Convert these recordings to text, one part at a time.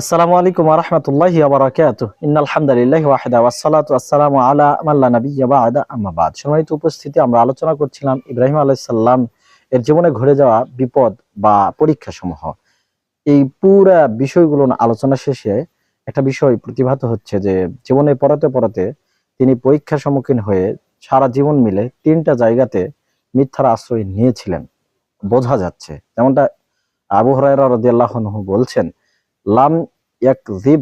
আসসালামু আলাইকুম রহমতুল্লাহি আবরাকাত ইন্নাল হামদুলিল্লাহ ওয়াহিদা ওয়াসসালাতু ওয়াসসালামু আলা মাল্লা নাবিয়্যা বা'দা। আম্মা বাদ। সম্মানিত উপস্থিতি, আমরা আলোচনা করছিলাম ইব্রাহিম আলাইহিস সালাম এর জীবনে ঘুরে যাওয়া বিপদ বা পরীক্ষা সমূহ এই পুরা বিষয়গুলো আলোচনা শেষে একটা বিষয় প্রতিভাত হচ্ছে যে, জীবনে পড়াতে পড়াতে তিনি পরীক্ষার সম্মুখীন হয়ে সারা জীবন মিলে তিনটা জায়গাতে মিথ্যার আশ্রয় নিয়েছিলেন। বোঝা যাচ্ছে। যেমনটা আবু হরাইরা রাদিয়াল্লাহু আনহু বলছেন লাম ইয়াকযিব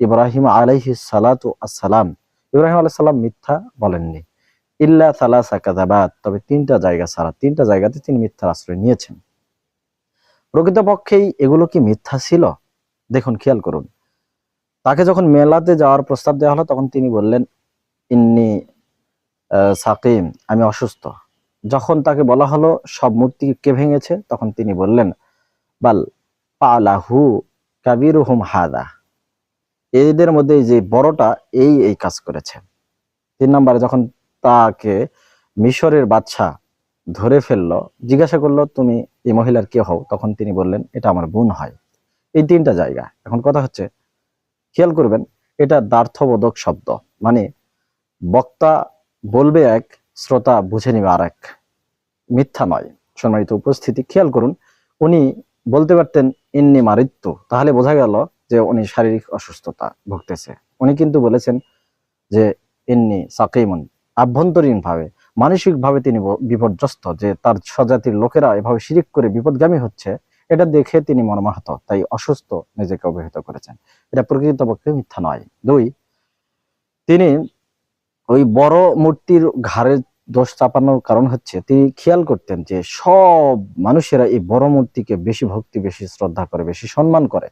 ইব্রাহিম আলাইহি সালাতু আসসালাম ইব্রাহিম আলাইহিস সালাম মিথ্যা বলেননি। ইল্লা সালাসা কাযাবাত। তবে তিনটা জায়গা ছাড়া, তিনটা জায়গাতে তিনি মিথ্যার আশ্রয় নিয়েছেন। প্রকৃতপক্ষেই এগুলো কি মিথ্যা ছিল? দেখুন, খেয়াল করুন। তাকে যখন মেলাতে যাওয়ার প্রস্তাব দেওয়া হলো, তখন তিনি বললেন, ইন্নি সাকিম, আমি অসুস্থ। যখন তাকে বলা হলো, সব মূর্তি কে ভেঙেছে, তখন তিনি বললেন, বাল, পালাহু কাবিরুহুম হাদা। এদের মধ্যে যে বড়টা, এই এই কাজ করেছে। তিন নম্বরে, যখন তাকে মিশরের বাদশা ধরে ফেলল, জিজ্ঞাসা করল, তুমি এই মহিলার কে হও? তখন তিনি বললেন, এটা আমার বোন হয়। এই তিনটা জায়গা। এখন কথা হচ্ছে, খেয়াল করবেন, এটা দ্বার্থবোধক শব্দ। মানে বক্তা বলবে এক, শ্রোতা বুঝে নিবে আর এক মিথ্যা নয়। সম্মানিত উপস্থিতি, খেয়াল করুন, উনি বলতে পারতেন ইন্নি মারিত্য তাহলে বোঝা গেল যে উনি শারীরিক অসুস্থতা ভুগতেছে। উনি কিন্তু বলেছেন যে ইন্নি সাকিমন আভ্যন্তরীণ ভাবে মানসিক ভাবে তিনি বিপর্যস্ত, যে তার স্বজাতির লোকেরা এভাবে শিরিক করে বিপদগামী হচ্ছে, এটা দেখে তিনি মর্মাহত, তাই অসুস্থ নিজেকে অবহিত করেছেন। এটা প্রকৃতপক্ষে মিথ্যা নয়। দুই, তিনি ওই বড় মূর্তির ঘাড়ে দোষ চাপানোর কারণ হচ্ছে তিনি খেয়াল করতেন যে সব মানুষেরা এই বড় মূর্তিকে বেশি ভক্তি, বেশি শ্রদ্ধা করে, বেশি সম্মান করে।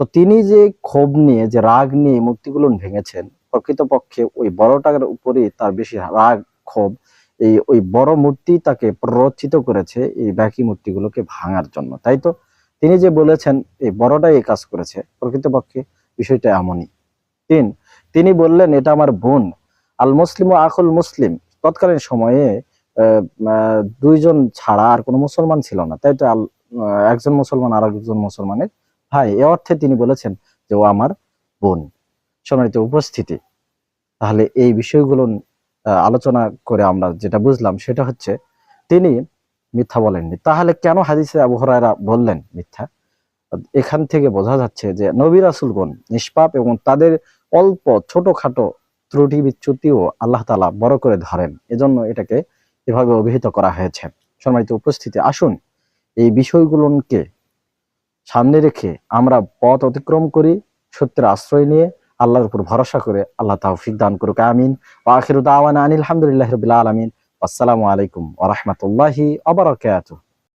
তো তিনি যে ক্ষোভ নিয়ে, যে রাগ নিয়ে মূর্তিগুলো ভেঙেছেন, প্রকৃতপক্ষে ওই বড়টার উপরে তার বেশি রাগ, ক্ষোভ, এই ওই বড় মূর্তি তাকে প্ররোচিত করেছে এই বাকি মূর্তিগুলোকে ভাঙার জন্য। তাই তো? তিনি যে বলেছেন, এই বড়টাই এই কাজ করেছে, প্রকৃতপক্ষে বিষয়টা এমনই। তিন, তিনি বললেন, এটা আমার বোন আল মুসলিম ও আকুল মুসলিম। তৎকালীন সময়ে দুইজন ছাড়া আর কোনো মুসলমান ছিল না। তাই তো একজন মুসলমান আর একজন মুসলমানের ভাই। এ অর্থে তিনি বলেছেন যে, ও আমার বোন। সম্মানিত উপস্থিতি। তাহলে এই বিষয়গুলো আলোচনা করে আমরা যেটা বুঝলাম সেটা হচ্ছে, তিনি মিথ্যা বলেননি। তাহলে কেন হাদিসে আবু হুরায়রা বললেন মিথ্যা? এখান থেকে বোঝা যাচ্ছে যে, নবী রাসুলগণ নিষ্পাপ এবং তাদের অল্প, ছোটখাটো ত্রুটি, বিচ্যুতিও আল্লাহ তালা বড় করে ধরেন। এজন্য এটাকে এভাবে অভিহিত করা হয়েছে। সম্মানিত উপস্থিতি, আসুন এই বিষয়গুলোকে সামনে রেখে আমরা পথ অতিক্রম করি, সত্যের আশ্রয় নিয়ে, আল্লাহর উপর ভরসা করে আল্লাহ তাহফিক দান করুক। আমিন। আখিরু দাওয়ানা আনিল হামদুলিল্লাহি রাব্বিল আলামিন। আসসালামু আলাইকুম ওয়া রাহমাতুল্লাহি ওয়া বারাকাতুহু।